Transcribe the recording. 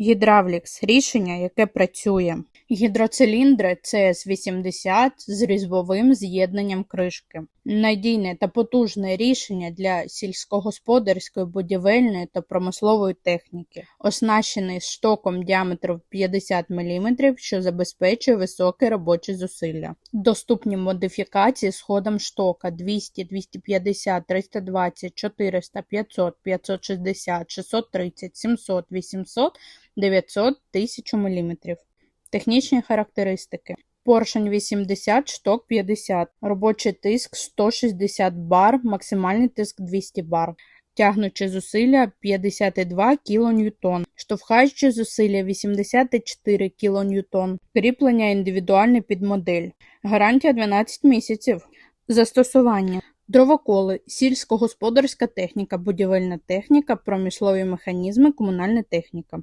Гідравлікс – рішення, яке працює. Гідроциліндри ЦС-80 з різьбовим з'єднанням кришки. Надійне та потужне рішення для сільськогосподарської, будівельної та промислової техніки. Оснащений штоком діаметром 50 мм, що забезпечує високе робоче зусилля. Доступні модифікації з ходом штока 200, 250, 320, 400, 500, 560, 630, 700, 800, 900, 1000 мм. Технічні характеристики. Поршень 80, шток 50, робочий тиск 160 бар, максимальний тиск 200 бар, тягнуче зусилля 52 кН, штовхаюче зусилля 84 кН, кріплення індивідуальне під модель, гарантія 12 місяців. Застосування. Дровоколи, сільськогосподарська техніка, будівельна техніка, промислові механізми, комунальна техніка.